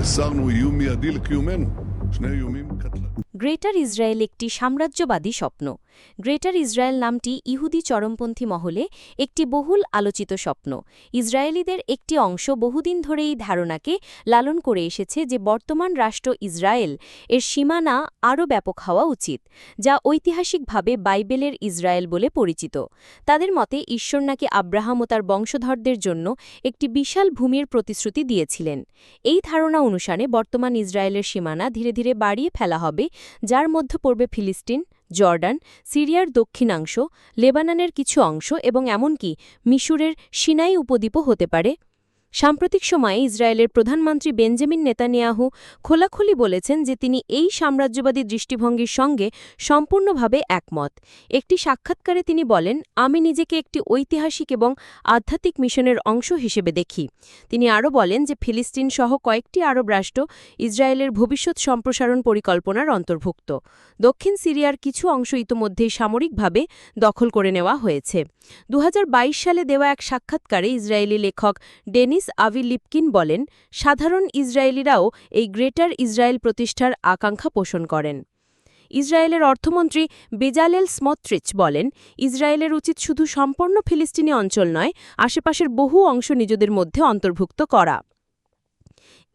והסרנו איום מיידי לקיומנו. Greater Israel একটি সাম্রাজ্যবাদী স্বপ্ন। গ্রেটার ইসরায়েল নামটি ইহুদি চরমপন্থী মহলে একটি বহুল আলোচিত স্বপ্ন। ইসরায়েলিদের একটি অংশ বহুদিন ধরে এই ধারণাকে লালন করে এসেছে যে বর্তমান রাষ্ট্র ইসরায়েল এর সীমানা আরও ব্যাপক হওয়া উচিত, যা ঐতিহাসিকভাবে বাইবেলের ইসরায়েল বলে পরিচিত। তাদের মতে, ঈশ্বর নাকি আব্রাহাম ও তার বংশধরদের জন্য একটি বিশাল ভূমির প্রতিশ্রুতি দিয়েছিলেন। এই ধারণা অনুসারে বর্তমান ইসরায়েলের সীমানা ধীরে ধীরে বাড়িয়ে ফেলা হবে, যার মধ্যে পড়বে ফিলিস্তিন, জর্ডান, সিরিয়ার দক্ষিণাংশ, লেবাননের কিছু অংশ এবং এমনকি মিশরের সিনাই উপদ্বীপও হতে পারে। সাম্প্রতিক সময়ে ইসরায়েলের প্রধানমন্ত্রী বেঞ্জামিন নেতানিয়াহু খোলাখুলি বলেছেন যে তিনি এই সাম্রাজ্যবাদী দৃষ্টিভঙ্গির সঙ্গে সম্পূর্ণভাবে একমত। একটি সাক্ষাৎকারে তিনি বলেন, আমি নিজেকে একটি ঐতিহাসিক এবং আধ্যাত্মিক মিশনের অংশ হিসেবে দেখি। তিনি আরও বলেন যে ফিলিস্তিন সহ কয়েকটি আরব রাষ্ট্র ইসরায়েলের ভবিষ্যৎ সম্প্রসারণ পরিকল্পনার অন্তর্ভুক্ত। দক্ষিণ সিরিয়ার কিছু অংশ ইতোমধ্যেই সামরিকভাবে দখল করে নেওয়া হয়েছে। দু হাজার বাইশ সালে দেওয়া এক সাক্ষাৎকারে ইসরায়েলি লেখক ডেনিস আভি লিপকিন বলেন, সাধারণ ইসরায়েলিরাও এই গ্রেটার ইসরায়েল প্রতিষ্ঠার আকাঙ্ক্ষা পোষণ করেন। ইসরায়েলের অর্থমন্ত্রী বেজালেল স্মত্রিচ বলেন, ইসরায়েলের উচিত শুধু সম্পূর্ণ ফিলিস্তিনি অঞ্চল নয়, আশেপাশের বহু অংশ নিজেদের মধ্যে অন্তর্ভুক্ত করা।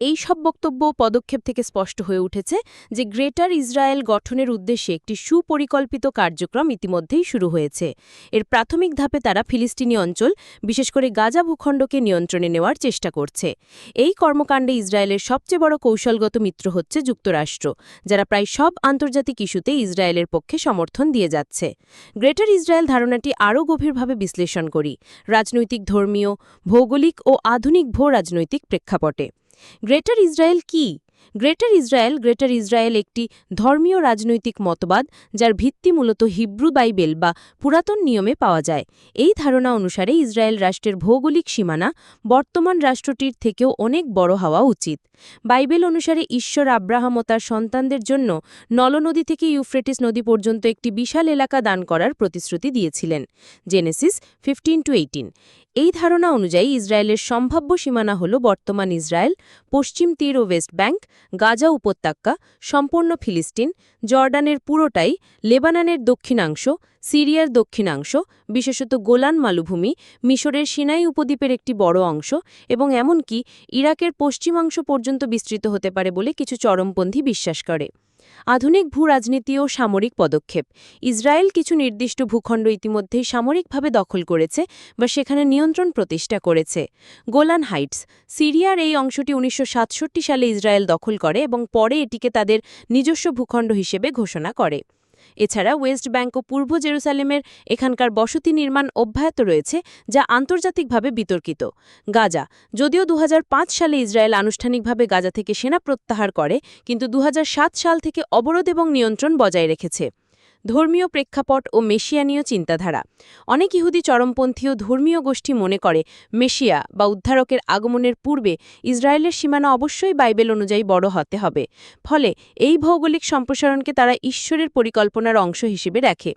এই সব বক্তব্য পদক্ষেপ থেকে স্পষ্ট হয়ে উঠেছে যে গ্রেটার ইসরায়েল গঠনের উদ্দেশ্যে একটি সুপরিকল্পিত কার্যক্রম ইতিমধ্যেই শুরু হয়েছে। এর প্রাথমিক ধাপে তারা ফিলিস্তিনি অঞ্চল, বিশেষ করে গাজা ভূখণ্ডকে নিয়ন্ত্রণে নেওয়ার চেষ্টা করছে। এই কর্মকাণ্ডে ইসরায়েলের সবচেয়ে বড় কৌশলগত মিত্র হচ্ছে যুক্তরাষ্ট্র, যারা প্রায় সব আন্তর্জাতিক ইস্যুতে ইসরায়েলের পক্ষে সমর্থন দিয়ে যাচ্ছে। গ্রেটার ইসরায়েল ধারণাটি আরও গভীরভাবে বিশ্লেষণ করি। রাজনৈতিক ধর্মীয়, ভৌগোলিক ও আধুনিক ভূ রাজনৈতিক প্রেক্ষাপটে। গ্রেটার ইসরায়েল কি? গ্রেটার ইসরায়েল গ্রেটার ইসরায়েল একটি ধর্মীয় রাজনৈতিক মতবাদ যার ভিত্তি মূলত হিব্রু বাইবেল বা পুরাতন নিয়মে পাওয়া যায়। এই ধারণা অনুসারে ইসরায়েল রাষ্ট্রের ভৌগোলিক সীমানা বর্তমান রাষ্ট্রটির থেকেও অনেক বড় হওয়া উচিত। বাইবেল অনুসারে ঈশ্বর আব্রাহাম ও তার সন্তানদের জন্য নলনদী থেকে ইউফ্রেটিস নদী পর্যন্ত একটি বিশাল এলাকা দান করার প্রতিশ্রুতি দিয়েছিলেন। Genesis fifteen to eighteen. এই ধারণা অনুযায়ী ইসরায়েলের সম্ভাব্য সীমানা হল বর্তমান ইসরায়েল, পশ্চিম তীর ও ওয়েস্ট ব্যাংক, গাজা উপত্যকা, সম্পূর্ণ ফিলিস্তিন, জর্ডানের পুরোটাই লেবাননের দক্ষিণাংশ, সিরিয়ার দক্ষিণাংশ, বিশেষত গোলান মালভূমি, মিশরের সিনাই উপদ্বীপের একটি বড় অংশ এবং এমনকি ইরাকের পশ্চিমাংশ পর্যন্ত বিস্তৃত হতে পারে বলে কিছু চরমপন্থী বিশ্বাস করে। আধুনিক ভূ রাজনীতি ও সামরিক পদক্ষেপ। ইসরায়েল কিছু নির্দিষ্ট ভূখণ্ড ইতিমধ্যেই সামরিকভাবে দখল করেছে বা সেখানে নিয়ন্ত্রণ প্রতিষ্ঠা করেছে। গোলান হাইটস, সিরিয়ার এই অংশটি উনিশশো সাতষট্টি সালে ইসরায়েল দখল করে এবং পরে এটিকে তাদের নিজস্ব ভূখণ্ড হিসেবে ঘোষণা করে। এছাড়া ওয়েস্ট ব্যাংক ও পূর্ব জেরুসালেমের এখানকার বসতি নির্মাণ অব্যাহত রয়েছে, যা আন্তর্জাতিকভাবে বিতর্কিত। গাজা, যদিও দু হাজার পাঁচ সালে ইসরায়েল আনুষ্ঠানিকভাবে গাজা থেকে সেনা প্রত্যাহার করে, কিন্তু দু হাজার সাত সাল থেকে অবরোধ এবং নিয়ন্ত্রণ বজায় রেখেছে। ধর্মীয় প্রেক্ষাপট ও মেশিয়ানীয় চিন্তাধারা। অনেক ইহুদি চরমপন্থী ও ধর্মীয় গোষ্ঠী মনে করে, মেশিয়া বা উদ্ধারকের আগমনের পূর্বে ইসরায়েলের সীমানা অবশ্যই বাইবেল অনুযায়ী বড় হতে হবে। ফলে এই ভৌগোলিক সম্প্রসারণকে তারা ঈশ্বরের পরিকল্পনার অংশ হিসেবে রাখে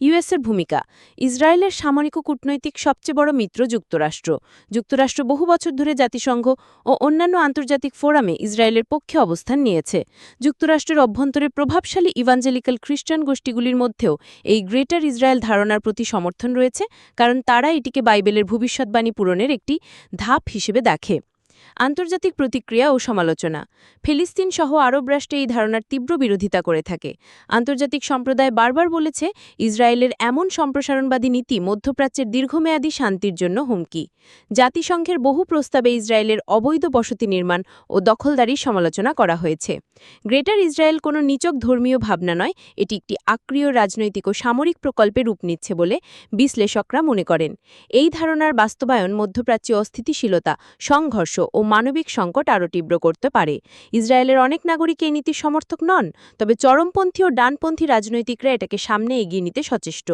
ইউএসের ভূমিকা, ইসরায়েলের সামরিক ও কূটনৈতিক সবচেয়ে বড় মিত্র যুক্তরাষ্ট্র। যুক্তরাষ্ট্র বহু বছর ধরে জাতিসংঘ ও অন্যান্য আন্তর্জাতিক ফোরামে ইসরায়েলের পক্ষে অবস্থান নিয়েছে। যুক্তরাষ্ট্রের অভ্যন্তরে প্রভাবশালী ইভাঞ্জেলিক্যাল খ্রিস্টান গোষ্ঠীগুলির মধ্যেও এই গ্রেটার ইসরায়েল ধারণার প্রতি সমর্থন রয়েছে, কারণ তারা এটিকে বাইবেলের ভবিষ্যৎবাণী পূরণের একটি ধাপ হিসেবে দেখে। আন্তর্জাতিক প্রতিক্রিয়া ও সমালোচনা। ফিলিস্তিন সহ আরব রাষ্ট্রে এই ধারণার তীব্র বিরোধিতা করে থাকে। আন্তর্জাতিক সম্প্রদায় বারবার বলেছে, ইসরায়েলের এমন সম্প্রসারণবাদী নীতি মধ্যপ্রাচ্যের দীর্ঘমেয়াদী শান্তির জন্য হুমকি। জাতিসংঘের বহু প্রস্তাবে ইসরায়েলের অবৈধ বসতি নির্মাণ ও দখলদারির সমালোচনা করা হয়েছে। গ্রেটার ইসরায়েল কোনো নিচক ধর্মীয় ভাবনা নয়, এটি একটি আক্রিয় রাজনৈতিক ও সামরিক প্রকল্পে রূপ নিচ্ছে বলে বিশ্লেষকরা মনে করেন। এই ধারণার বাস্তবায়ন মধ্যপ্রাচ্যে অস্থিতিশীলতা, সংঘর্ষ ও মানবিক সংকট আরও তীব্র করতে পারে। ইসরায়েলের অনেক নাগরিক এই নীতির সমর্থক নন, তবে চরমপন্থী ও ডানপন্থী রাজনৈতিকরা এটাকে সামনে এগিয়ে নিতে সচেষ্ট।